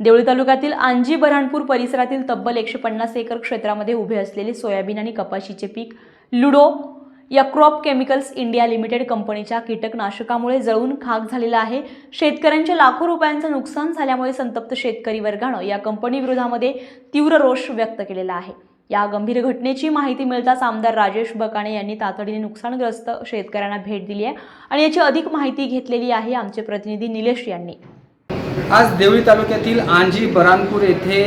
देवळी तालुक्यातील आंजी बऱ्हाणपूर परिसरातील तब्बल एकशे पन्नास एकर क्षेत्रामध्ये उभे असलेले सोयाबीन आणि कपाशीचे पीक लुडो या क्रॉप केमिकल्स इंडिया लिमिटेड कंपनीच्या कीटकनाशकामुळे जळून खाक झालेला आहे. शेतकऱ्यांचे लाखो रुपयांचं नुकसान झाल्यामुळे संतप्त शेतकरी वर्गानं या कंपनीविरोधामध्ये तीव्र रोष व्यक्त केलेला आहे. या गंभीर घटनेची माहिती मिळताच आमदार राजेश बकाणे यांनी तातडीने नुकसानग्रस्त शेतकऱ्यांना भेट दिली आहे आणि याची अधिक माहिती घेतलेली आहे आमचे प्रतिनिधी निलेश यांनी. आज देवळी तालुक्यातील आंजी बरानपूर येथे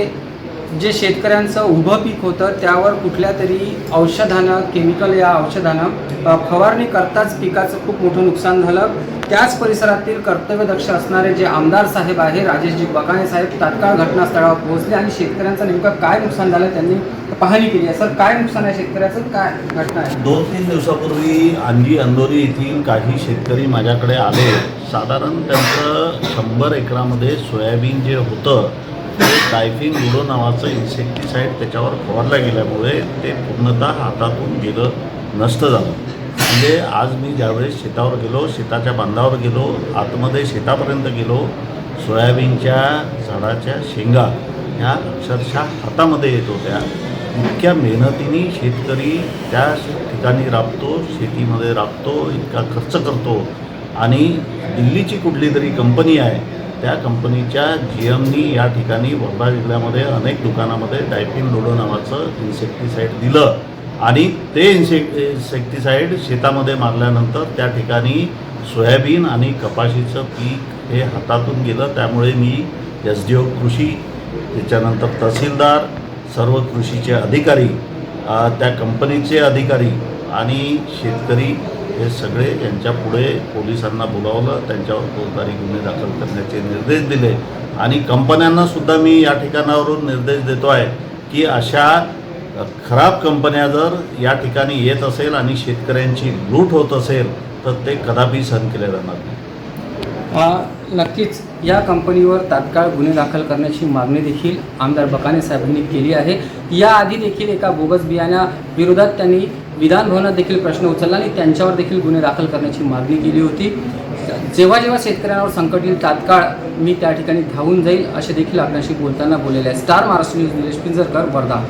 जे शेतकऱ्यांचं उभं पीक होतं त्यावर कुठल्या तरी औषधानं केमिकल या औषधानं फवारणी करताच पिकाचं खूप मोठं नुकसान झालं. त्याच परिसरातील कर्तव्यदक्ष असणारे जे आमदार साहेब आहे राजेशजी बकाणे साहेब तात्काळ घटनास्थळावर पोहोचले आणि शेतकऱ्यांचं नेमकं काय नुकसान झालं त्यांनी पाहणी केली आहे. सर काय नुकसान आहे शेतकऱ्याचं? काय घटना आहे? दोन तीन दिवसापूर्वी अंजी अंदोरी येथील काही शेतकरी माझ्याकडे आले. साधारण त्यांचं शंभर एकरामध्ये सोयाबीन जे होतं ते टायफिंग लुडो नावाचं इन्सेक्टिसाईड त्याच्यावर फवारल्या गेल्यामुळे ते पूर्णतः हातातून गेलं नष्ट झालं. म्हणजे आज मी ज्यावेळेस शेतावर गेलो शेताच्या बांधावर गेलो आतमध्ये शेतापर्यंत गेलो सोयाबीनच्या झाडाच्या शेंगा ह्या अक्षरशः हातामध्ये येत होत्या. इतक्या मेहनतीने शेतकरी त्या ठिकाणी राबतो शेतीमध्ये राबतो इतका खर्च करतो. आणि दिल्लीची कुठली तरी कंपनी आहे त्या कंपनीच्या जी एमनी या ठिकाणी वर्धा जिल्ह्यामध्ये अनेक दुकानामध्ये डायपिन लोडो नावाचं इन्सेक्टिसाईड दिलं. आणि ते इन्सेक इन्सेक्टिसाईड शेतामध्ये मारल्यानंतर त्या ठिकाणी सोयाबीन आणि कपाशीचं पीक हे हातातून गेलं. त्यामुळे मी एस डी ओ कृषी त्याच्यानंतर तहसीलदार सर्व कृषीचे अधिकारी त्या कंपनीचे अधिकारी आणि शेतकरी हे सगळे यांच्या पुढे पोलिसांना बोलावलं त्यांच्यावर फौजदारी गुन्हे दाखल करण्याचे निर्देश दिले. आणि कंपन्यांना सुद्धा मी या ठिकाणावरून निर्देश देतो आहे की अशा खराब कंपन्या जर या ठिकाणी येत असेल आणि शेतकऱ्यांची लूट होत असेल तर ते कदापि सहन केले जाणार नाही. नक्कीच या कंपनीवर तात्काळ गुन्हे दाखल करण्याची मागणी देखील आमदार बकाने साहेबांनी केली आहे. याआधी देखील एका बोगस बियाण्या विरोधात त्यांनी विधानभवनात देखील प्रश्न उचलला आणि त्यांच्यावर देखील गुन्हे दाखल करण्याची मागणी केली होती. जेव्हा जेव्हा शेतकऱ्यांवर संकट येईल तात्काळ मी त्या ठिकाणी धावून जाईल असे देखील आपल्याशी बोलताना बोललेले आहे स्टार महाराष्ट्र न्यूज निलेश पिंजरकर वर्धा.